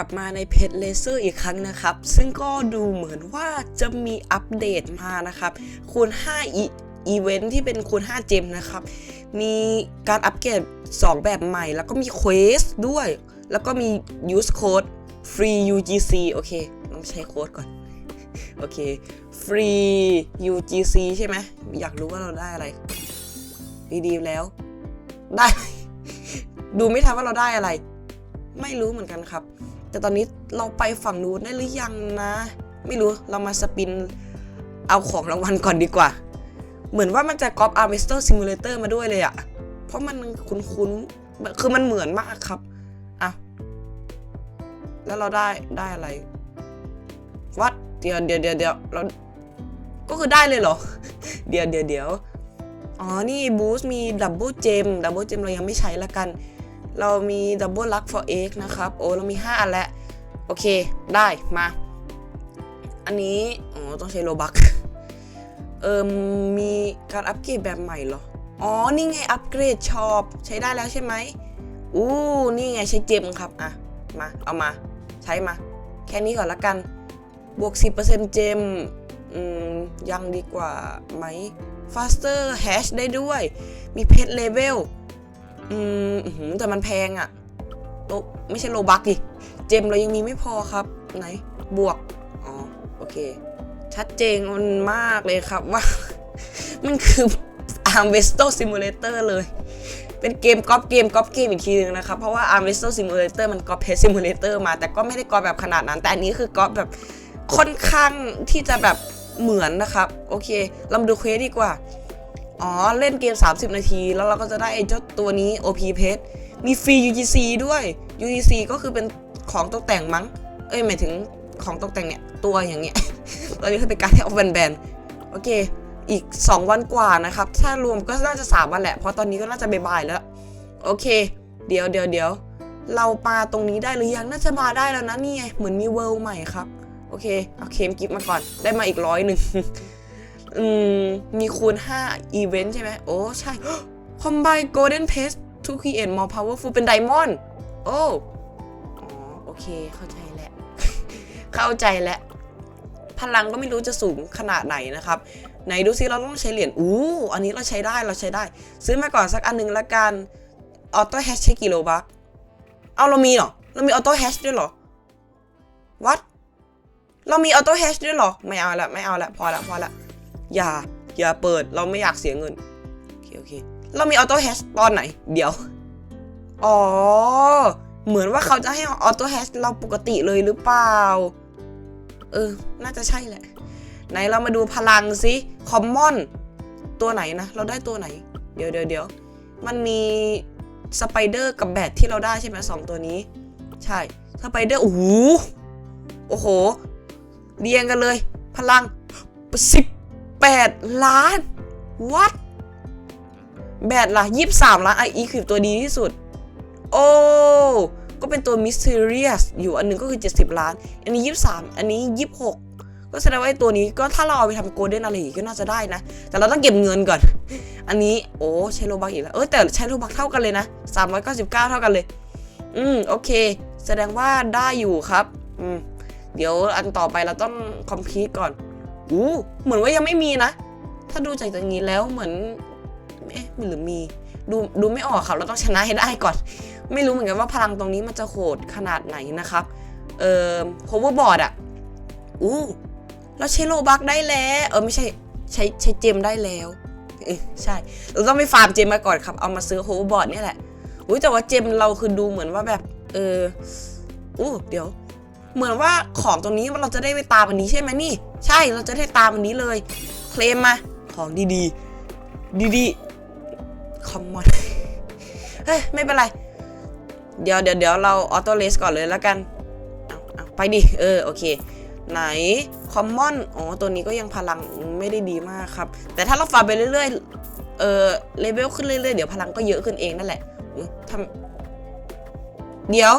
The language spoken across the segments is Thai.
กลับมาในเพจเลเซอร์อีกครั้งนะครับ ซึ่งก็ดูเหมือนว่าจะมีอัปเดตมานะครับ คูณ5อีอีเวนท์ที่เป็นคูณ5เจมนะครับ มีการอัปเกรด2 แบบใหม่ แล้วก็มีเควสด้วย แล้วก็มี use code free UGC โอเค ต้องใช้โค้ดก่อน โอเค free UGC ใช่ไหม อยากรู้ว่าเราได้อะไร ดีๆแล้ว ได้ ดูไม่ทันว่าเราได้อะไร ไม่รู้เหมือนกันครับ แต่ตอนนี้เราไปฝั่งนู้นได้หรือยังนะ ไม่รู้เรามาสปินเอาของรางวัลก่อนดีกว่า เหมือนว่ามันจะก๊อป Harvester Simulator มาด้วยเลยอะเพราะมันคุ้นๆคือมันเหมือนมากครับอะแล้วเราได้ได้อะไรวัดเดี๋ยวเดี๋ยวเดี๋ยวเดี๋ยวเราก็คือได้เลยเหรอ เดี๋ยวเดี๋ยวเดี๋ยวอ๋อ นี่บูส์มีดับเบิลเจมดับเบิลเจมเรายังไม่ใช้ละกัน เรามีดับเบิลลัก for egg นะครับ โอ้เรามี 5 อันแล้ว โอเค ได้ มา อันนี้อ๋อต้องใช้โลบักเอิมมีการอัปเกรดแบบใหม่เหรอ อ๋อ นี่ไง อัปเกรดช็อปใช้ได้แล้วใช่ไหมอู้นี่ไงใช้เจมครับ อะ มา เอามา ใช้มา แค่นี้ก่อนละกัน บวก 10%เจมอืม ยังดีกว่าไหม faster hash ได้ด้วย มีเพชรเลเวล อืมแต่มันแพงอะโลไม่ใช่โลบักดิเจมเรายังมีไม่พอครับ ไหน บวก อ๋อ โอเค ชัดเจนมันมากเลยครับว่า มันคือ Arm v e s t o Simulator เลย เป็นเกมก๊อปเกมก๊อปเกมอีกทีนึงนะครับ เพราะว่า Arm v e s t o Simulator มันก๊อป Pet Simulator มา แต่ก็ไม่ได้ก๊อปแบบขนาดนั้น แต่อันนี้คือก๊อปแบบค่อนข้างที่จะแบบเหมือนนะครับ โอเค เรามาดูเควสดีกว่า อ๋อ เล่นเกม 30 นาที แล้วเราก็จะได้ไอ้เจ้าตัวนี้ OP p e t มีฟรี UGC ด้วย UGC ก็คือเป็นของตกแต่งมั้ง เอ้ยหมายถึงของตกแต่งเนี่ย ตัวอย่างเงี้ย ตอนนี้คือเป็นการที่เอาแบนๆ โอเค อีก 2 วันกว่านะครับ ถ้ารวมก็น่าจะ 3 วันแหละ เพราะตอนนี้ก็น่าจะบ่ายๆแล้ว โอเค เดี๋ยวเดี๋ยวเดี๋ยวเรามาตรงนี้ได้หรือยัง น่าจะมาได้แล้วนะนี่ไง เหมือนมีเวิลด์ใหม่ครับ โอเค เอาเคมกิฟต์มาก่อน ได้มาอีกร้อยหนึ่ง อืม มีคูณ 5 อีเวนต์ใช่ไหม โอ้ ใช่ Combine Golden Paste to create more powerful เป็นไดมอนด์โอ้อ๋อ โอเค เข้าใจแล้ว เข้าใจแล้ว พลังก็ไม่รู้จะสูงขนาดไหนนะครับ ไหนดูซิเราต้องใช้เหรียญ อู้ อันนี้เราใช้ได้ เราใช้ได้ ซื้อมาก่อนสักอันหนึงละกัน ออโต้แฮชใช้กิโลบัคเอาเรามีเหรอ เรามีออโต้แฮชด้วยเหรอ วัดเรามีออโต้แฮชด้วยเหรอ ไม่เอาละ ไม่เอาละ พอละ พอละ อย่า อย่าเปิดเราไม่อยากเสียเงิน โอเคโอเค เรามีออโต้แฮชตอนไหน เดี๋ยว อ๋อ เหมือนว่าเขาจะให้ออโต้แฮชเราปกติเลยหรือเปล่า เออ น่าจะใช่แหละ ไหนเรามาดูพลังสิคอมมอนตัวไหนนะ เราได้ตัวไหน เดี๋ยวเดี๋ยวเดี๋ยวมันมีสไปเดอร์กับแบทที่เราได้ใช่ไหมสองตัวนี้ ใช่สไปเดอร์โอ้โหโอ้โห เรียงกันเลย พลังสิบ แปดล้าน วัดแบตล่ะยี่สามล้านไออีคือตัวดีที่สุด โอ้ก็เป็นตัว Mysterious อยู่อันหนึงก็คือ 70 ล้าน อันนี้ 23 อันนี้ 26 ก็แสดงว่าไอตัวนี้ก็ถ้าเราเอาไปทำโกลเด้นอะไรอีกก็น่าจะได้นะ แต่เราต้องเก็บเงินก่อน อันนี้โอ้ใช้โลบักอีกแล้ว เออแต่ใช้โลบักเท่ากันเลยนะ 399 เท่ากันเลย อืมโอเค แสดงว่าได้อยู่ครับ อืมเดี๋ยวอันต่อไปเราต้องคอมพิวก่อน อู้เหมือนว่ายังไม่มีนะ ถ้าดูจากอย่างนี้แล้วเหมือนเอ๊ะหรือมีดูดูไม่ออกครับเราต้องชนะให้ได้ก่อน ไม่รู้เหมือนกันว่าพลังตรงนี้มันจะโหดขนาดไหนนะครับ เอ่อ hoverboard อะอู้เราใช้โลบักได้แล้ว เออไม่ใช่ใช้ใช้เจมได้แล้วเออใช่ เราต้องไปฟาร์มเจมมาก่อนครับ เอามาซื้อ hoverboard เนี่แหละ อุ้ยแต่ว่าเจมเราคือดูเหมือนว่าแบบ เอออู้เดี๋ยว เหมือนว่าของตรงนี้เราจะได้ไปตามอันนี้ใช่ไหมนี่ ใช่เราจะได้ตามอันนี้เลย เคลมมาของดีๆ ดีๆคอมมอนเฮ้ยไม่เป็นไร เดี๋ยวเดี๋ยวเดี๋ยวเราออโต้เลสก่อนเลยแล้วกันเอาเอาไปดิเออโอเค ไหนคอมมอนอ๋อตัวนี้ก็ยังพลังไม่ได้ดีมากครับ แต่ถ้าเราฟาร์ไปเรื่อยๆเออเลเวลขึ้นเรื่อยๆเดี๋ยวพลังก็เยอะขึ้นเองนั่นแหละทำเดี๋ยว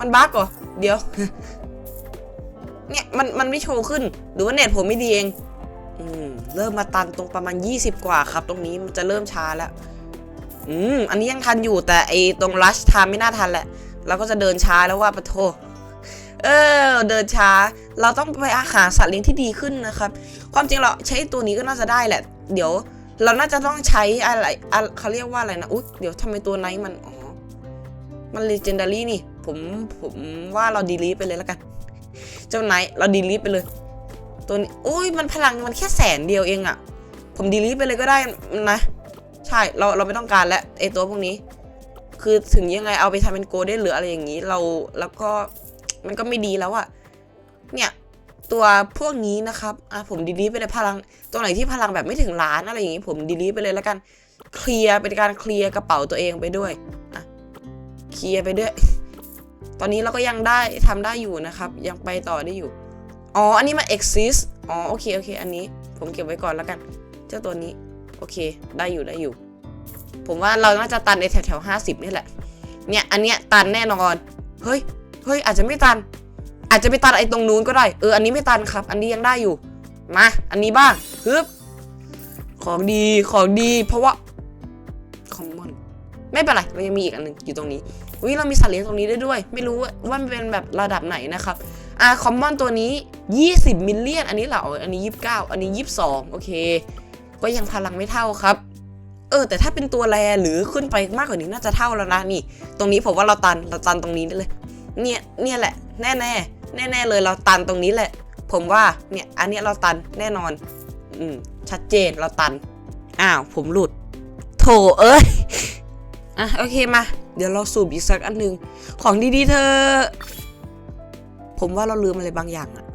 มันบั๊กเหรอ เดี๋ยว เนี่ยมันมันไม่โชว์ขึ้น หรือว่าเน็ตผมไม่ดีเองอืมเริ่มมาตันตรงประมาณ 20 กว่าครับ ตรงนี้มันจะเริ่มช้าแล้ว อืมอันนี้ยังทันอยู่แต่ไอตรงรัชทามไม่น่าทันแหละ เราก็จะเดินช้าแล้วว่าปะโทเออเดินช้า เราต้องไปอาหาสัตว์เลี้ยงที่ดีขึ้นนะครับ ความจริงเราใช้ตัวนี้ก็น่าจะได้แหละ เดี๋ยว เราน่าจะต้องใช้อะไรเขาเรียกว่าอะไรนะอุ๊ยเดี๋ยวทำไมตัวไนท์มันอ๋อมันเลเจนดารี่นี่ ผมผมว่าเราดีลีทไปเลยแล้วกัน เจ้าไนท์เราดีลีทไปเลย ตัวนี้อุ้ยมันพลังมันแค่แสนเดียวเองอะผมดีลีทไปเลยก็ได้นะ ใช่เราเราไม่ต้องการแล้วไอตัวพวกนี้ คือถึงยังไงเอาไปทำเป็นโกลเด้นหรืออะไรอย่างนี้ เราแล้วก็มันก็ไม่ดีแล้วอะเนี่ยตัวพวกนี้นะครับอะผมดีลีทไปเลยพลัง ตัวไหนที่พลังแบบไม่ถึงล้านอะไรอย่างนี้ผมดีลีทไปเลยแล้วกันเคลียร์เป็นการเคลียร์กระเป๋าตัวเองไปด้วยอะเคลียร์ไปด้วย ตอนนี้เราก็ยังได้ทำได้อยู่นะครับ ยังไปต่อได้อยู่ อ๋อ อันนี้มัน exist อ๋อ โอเค โอเค อันนี้ผมเก็บไว้ก่อนแล้วกัน เจ้าตัวนี้ โอเค ได้อยู่ ได้อยู่ ผมว่าเราน่าจะตันในแถวแถวห้าสิบนี่แหละ เนี่ย อันเนี้ยตันแน่นอน เฮ้ย เฮ้ย อาจจะไม่ตัน อาจจะไปตันไอ้ตรงนู้นก็ได้ เออ อันนี้ไม่ตันครับ อันนี้ยังได้อยู่ มา อันนี้บ้างฮึบ ของดี ของดี เพราะว่า คอมมอน ไม่เป็นไร เรายังมีอีกอันหนึ่งอยู่ตรงนี้ อุ้ยเรามีสัตว์เลี้ยงตรงนี้ได้ด้วย ไม่รู้ว่ามันเป็นแบบระดับไหนนะครับอ่าคอมมอนตัวนี้ 20 มิลเลียน อันนี้เหรออันนี้ 29 อันนี้ 22 โอเค ก็ยังพลังไม่เท่าครับ เออ แต่ถ้าเป็นตัวแรหรือขึ้นไปมากกว่านี้น่าจะเท่าแล้วนะนี่ ตรงนี้ผมว่าเราตันเราตันตรงนี้ได้เลย เนี่ยเนี่ยแหละ แน่แน่แน่แน่เลยเราตันตรงนี้แหละ ผมว่าเนี่ยอันนี้เราตันแน่นอน อืมชัดเจนเราตัน อ้าวผมหลุด โถเอ้ยอะโอเคมา เดี๋ยวเราสูบอีกสักอันหนึ่งของดีๆเธอ ผมว่าเราลืมอะไรบางอย่างอะ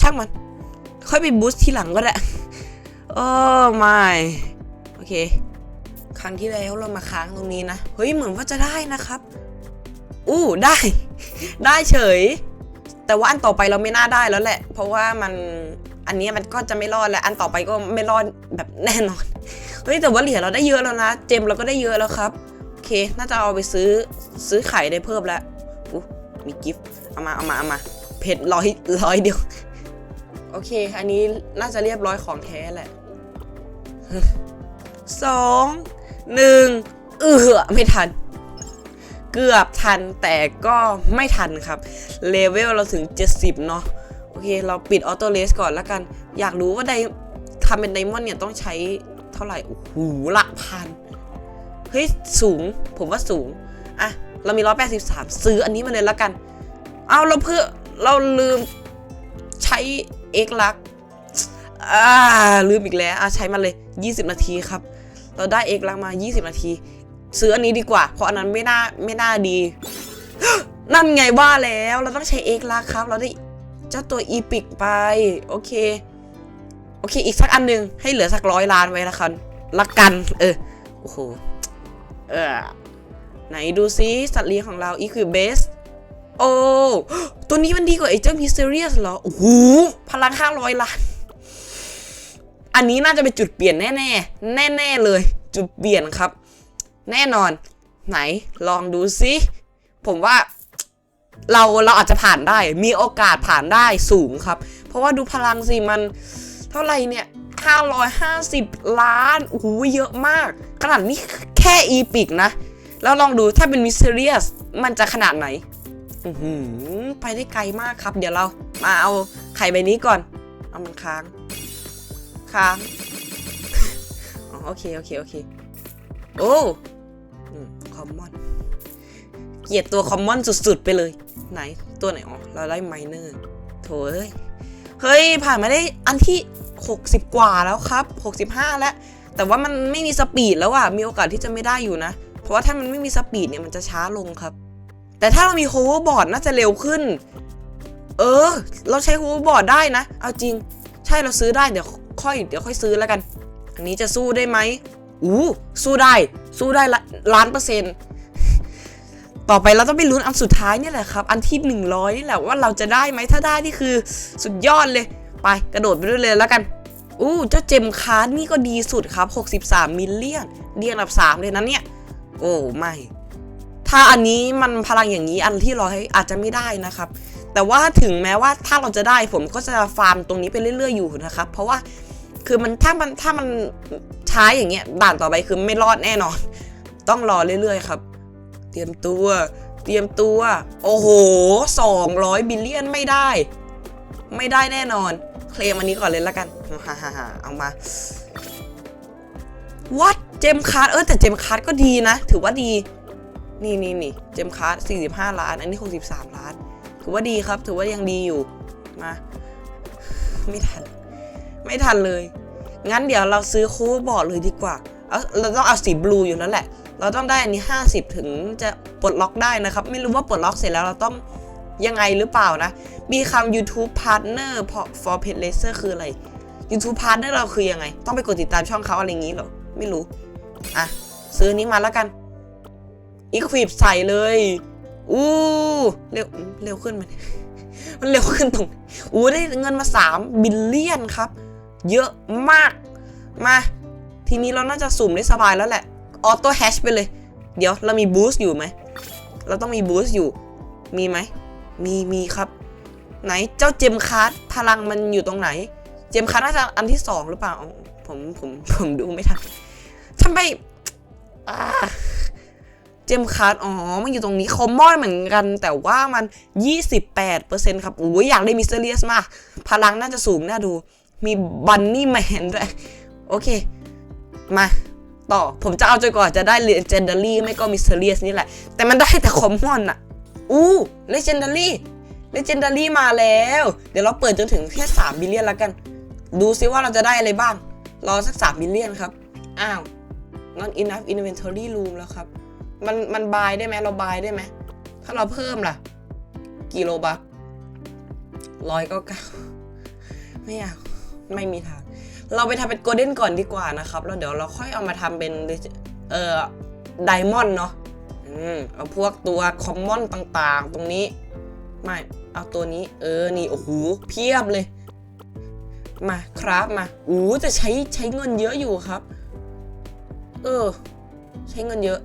ช่างมัน ค่อยไปบูสต์ทีหลังก็ได้โอ้ไม่โอเค ครั้งที่แล้วเรามาค้างตรงนี้นะ เฮ้ย เหมือนว่าจะได้นะครับ อู้ได้ ได้เฉย แต่ว่าอันต่อไปเราไม่น่าได้แล้วแหละ เพราะว่ามันอันนี้มันก็จะไม่รอดแล้ว อันต่อไปก็ไม่รอดแบบแน่นอน เฮ้ยแต่ว่าเหรียญเราได้เยอะแล้วนะ เจมเราก็ได้เยอะแล้วครับ เค น่าจะเอาไปซื้อซื้อไข่ได้เพิ่มแล้วอู้มีกิฟต์เอามาเอามาเอามาเพชรร้อยร้อยเดียว โอเค อันนี้น่าจะเรียบร้อยของแท้แหละสองหนึ่งเออไม่ทัน เกือบทันแต่ก็ไม่ทันครับ เลเวลเราถึง 70 เนาะโอเค เราปิดออโต้เลสก่อนแล้วกัน อยากรู้ว่าไดทำเป็นไดมอนด์เนี่ยต้องใช้เท่าไหร่ โอ้โหหลักพัน เฮ้ยสูง ผมว่าสูงอะเรามี 183 ซื้ออันนี้มาเลยแล้วกัน เอาเราเพื่อเราลืมใช้เอกลักษณ์อ่าลืมอีกแล้วอะใช้มาเลย 20 นาทีครับ เราได้เอกลักษณ์มา 20 นาที ซื้ออันนี้ดีกว่า เพราะอันนั้นไม่น่าไม่น่าดี นั่นไงว่าแล้วเราต้องใช้เอกลักษณ์ครับ เราได้เจ้าตัวอีพิกไป โอเค โอเค อีกสักอันหนึ่งให้เหลือสักร้อยล้านไว้ละกันละกัน เออ โอ้โห เออไหนดูซิสัตว์เลี้ยงของเราอีคือเบสโอ้ตัวนี้มันดีกว่าไอ้เจ้ามิสเตอรียสเหรอโอ้โหพลัง500ล้าน อันนี้น่าจะเป็นจุดเปลี่ยนแน่ๆแน่เลย จุดเปลี่ยนครับ แน่นอน ไหนลองดูซิ ผมว่าเราเราอาจจะผ่านได้ มีโอกาสผ่านได้สูงครับ เพราะว่าดูพลังสิมัน เท่าไหร่เนี่ย 550 ล้านโอ้โหเยอะมาก ขนาดนี้แค่อีพิกนะ แล้วลองดูถ้าเป็นมิสเ e รียสมันจะขนาดไหนอืไปได้ไกลมากครับ เดี๋ยวเรามาเอาไข่ใบนี้ก่อน เอามันค้าง ค้างอ๋อโอเค โอเค โอเค โอ้คอมมอน เกลียดตัวคอมมอนสุด ๆ ไปเลย ไหนตัวไหน อ๋อ เราได้ไมเนอร์โถเอ้ย เฮ้ย ผ่านมาได้อันที่ 60 กว่าแล้วครับ 65 แล้ว แต่ว่ามันไม่มีสปีดแล้วอะมีโอกาสที่จะไม่ได้อยู่นะ เพราะว่าถ้ามันไม่มีสปีดเนี่ยมันจะช้าลงครับ แต่ถ้าเรามีโฮเวอร์บอร์ดน่าจะเร็วขึ้น เออ เราใช้โฮเวอร์บอร์ดได้นะ เอาจริง ใช่เราซื้อได้เดี๋ยวค่อยเดี๋ยวค่อยซื้อแล้วกัน อันนี้จะสู้ได้ไหมอู้สู้ได้ สู้ได้ละล้านเปอร์เซ็นต์ต่อไปเราต้องไปลุ้นอันสุดท้ายนี่แหละครับ อันที่ 100นี่แหละว่าเราจะได้ไหมถ้าได้นี่คือสุดยอดเลย ไปกระโดดไปด้วยเลยแล้วกัน อู้เจ้าเจมคาร์ดนี่ก็ดีสุดครับ 63 มิลเลียนเรียงอันดับ 3 เลยนะเนี่ย โอ้ ไม่ ถ้าอันนี้มันพลังอย่างนี้อันที่ร้อยอาจจะไม่ได้นะครับ แต่ว่าถึงแม้ว่าถ้าเราจะได้ผมก็จะฟาร์มตรงนี้ไปเรื่อยๆอยู่นะครับ เพราะว่าคือมันถ้ามันถ้ามันช้าอย่างเงี้ยด่านต่อไปคือไม่รอดแน่นอน ต้องรอเรื่อยๆครับ เตรียมตัว เตรียมตัว โอ้โห 200 บิลเลียนไม่ได้ ไม่ได้แน่นอน เคลมอันนี้ก่อนเลยละกันฮ่าฮ่าเอามาวัดเจมคาร์ดเออแต่เจมคาร์ดก็ดีนะ ถือว่าดี นี่นี่นี่เจมคาร์ด45ล้าน อันนี้63ล้าน ถือว่าดีครับ ถือว่ายังดีอยู่ มา ไม่ทัน ไม่ทันเลย งั้นเดี๋ยวเราซื้อโค้ดบอร์ดเลยดีกว่า เอาเราต้องเอาสีบลูอยู่แล้วแหละ เราต้องได้อันนี้50ถึงจะปลดล็อกได้นะครับ ไม่รู้ว่าปลดล็อกเสร็จแล้วเราต้อง ยังไงหรือเปล่านะ มีคำ YouTube Partner for Pet Racer คืออะไร YouTube Partner เราคือยังไง ต้องไปกดติดตามช่องเขาอะไรอย่างนี้เหรอ ไม่รู้ อะ ซื้อนนี้มาแล้วกัน Equip ใส่เลย อู้เร็วเร็วขึ้นมันมันเร็วขึ้นตรง อู้ได้เงินมา 3 บิลเลียนครับ เยอะมาก มา ทีนี้เราน่าจะสุ่มได้สบายแล้วแหละ ออโต้แฮชไปเลย เดี๋ยวเรามีบูสต์อยู่ไหม เราต้องมีบูสต์อยู่ มีไหม มีมีครับ ไหนเจ้าเจมคาร์ดพลังมันอยู่ตรงไหน เจมคาร์ดน่าจะอันที่สองหรือเปล่า ผมผมผมดูไม่ทันทำไมเจมคาร์ดอ๋อ มันอยู่ตรงนี้คอมมอนเหมือนกัน แต่ว่ามัน 28%ครับโอ้ยอยากได้มิสเตอร์เลียสมาก พลังน่าจะสูงน่าดู มีบันนี่แมนด้วย โอเค มาต่อ ผมจะเอาจนกว่าจะได้เลเจนดารี่ไม่ก็มิสเตอร์เลียสนี่แหละ แต่มันได้แต่คอมมอนอะ อู้เลเจนดารี่เลเจนดารี่มาแล้ว เดี๋ยวเราเปิดจนถึงแค่3บิลเลียนแล้วกัน ดูซิว่าเราจะได้อะไรบ้าง รอสัก3บิลเลียนครับ อ้าว not enough inventory room แล้วครับ มันมันบายได้ไหมเราบายได้ไหม ถ้าเราเพิ่มล่ะ กี่โลบักร้อยก็เก้าไม่อยากไม่มีทาง เราไปทำเป็นโกลเด้นก่อนดีกว่านะครับ แล้วเดี๋ยวเราค่อยเอามาทำเป็น เอ่อไดมอนด์เนาะ มเอาพวกตัวคอมมอนต่างๆ ตรงนี้ ไม่ เอาตัวนี้ เออ นี่ โอ้โห เพียบเลย มาครับมาอู้จะใช้ใช้เงินเยอะอยู่ครับ เออ ใช้เงินเยอะ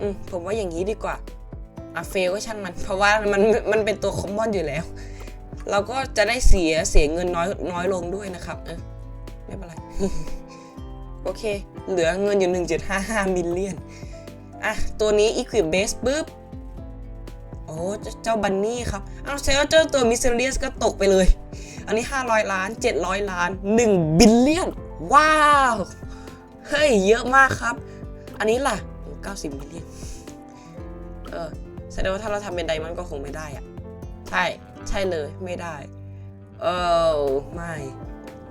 อืม ผมว่าอย่างนี้ดีกว่าอะเฟลก็ช่างมัน เพราะว่ามันมันเป็นตัวคอมมอนอยู่แล้ว เราก็จะได้เสียเสียเงินน้อยน้อยลงด้วยนะครับ เออ ไม่เป็นไร โอเค เหลือเงินอยู่ 1.55มิลเลียน อะ ตัวนี้ equip base ปุ๊บ โอ้เจ้าบันนี่ครับ เอาใช้ว่าเจ้าตัว mysterious ก็ตกไปเลย อันนี้ 500 ล้าน 700 ล้าน 1 บิลเลียน ว้าว เฮ้ย เยอะมากครับ อันนี้ล่ะโอ้90มิลเลียน เออ แสดงว่าถ้าเราทำเป็นไดมอนด์ก็คงไม่ได้อะใช่ ใช่เลย ไม่ได้ เออไม่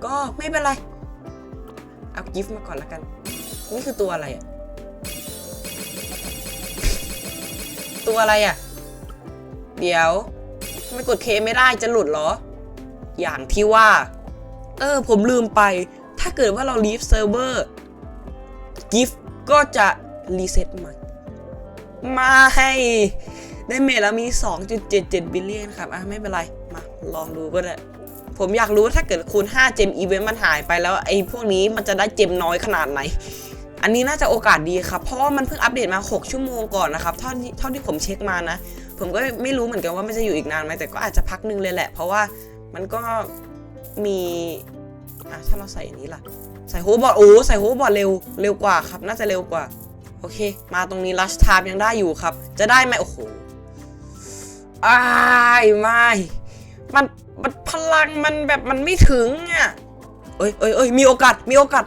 ก็ไม่เป็นไร เอากิฟต์มาก่อนละกัน นี่คือตัวอะไรอะ ตัวอะไรอะเดี๋ยวทำไมกดเคไม่ได้จะหลุดเหรอ อย่างที่ว่า เออ ผมลืมไป ถ้าเกิดว่าเรา leave server gift ก็จะรีเซ็ตใหม่มาให้ได้เมทแล้วมี 2.77 บิลเลียนครับ อะ ไม่เป็นไร มา ลองดูก็ได้ ผมอยากรู้ว่าถ้าเกิดคูณ 5 เจมอีเวนต์มันหายไปแล้ว ไอ้พวกนี้มันจะได้เจมน้อยขนาดไหน อันนี้น่าจะโอกาสดีครับ เพราะว่ามันเพิ่งอัปเดตมา 6 ชั่วโมงก่อนนะครับ เท่าที่เท่าที่ผมเช็คมานะ ผมก็ไม่รู้เหมือนกันว่ามันจะอยู่อีกนานไหมแต่ก็อาจจะพักหนึงเลยแหละ เพราะว่ามันก็มีอะถ้าเราใส่อันนี้ล่ะ ใส่โฮบอดโอ้ใส่โฮบอดเร็วเร็วกว่าครับ น่าจะเร็วกว่า โอเค มาตรงนี้ลัชทามยังได้อยู่ครับ จะได้ไหมโอ้โหอ้ายไม่มันมันพลังมันแบบมันไม่ถึงอะเอ้ยเอ้ยเอ้ยมีโอกาสมีโอกาส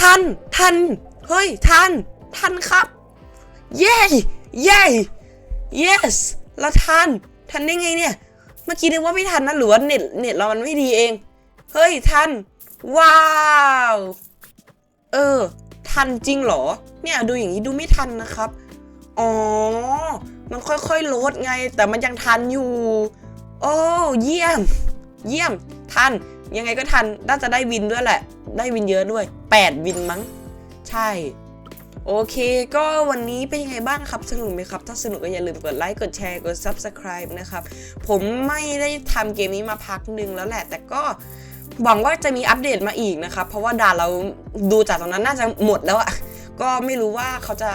ทัน ทัน เฮ้ย ทัน ทันครับ เย้เย้ yes ล้วทัน ทันได้ไงเนี่ย เมื่อกี้นึกว่าไม่ทันนะหรือว่าเน็ตเน็ตเรามันไม่ดีเอง เฮ้ย ทัน ว้าว เออ ทันจริงเหรอ เนี่ยดูอย่างนี้ดูไม่ทันนะครับ อ๋อ มันค่อยๆลดไง แต่มันยังทันอยู่ โอ้ เยี่ยม เยี่ยม ทัน ยังไงก็ทัน น่าจะได้วินด้วยแหละ ได้วินเยอะด้วย 8 วินมั้ง ใช่ โอเค ก็วันนี้เป็นยังไงบ้างครับ สนุกไหมครับ ถ้าสนุกก็อย่าลืมกดไลค์ กดแชร์ กด Subscribe นะครับ ผมไม่ได้ทำเกมนี้มาพักหนึ่งแล้วแหละ แต่ก็หวังว่าจะมีอัปเดตมาอีกนะครับ เพราะว่าด่านเราดูจากตรงนั้นน่าจะหมดแล้วอะก็ไม่รู้ว่าเขาจะ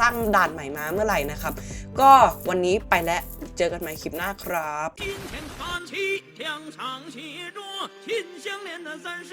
สร้างด่านใหม่มาเมื่อไหร่นะครับ ก็วันนี้ไปแล้ว เจอกันใหม่คลิปหน้าครับ 今天看齐，两场协着，心相连的三十。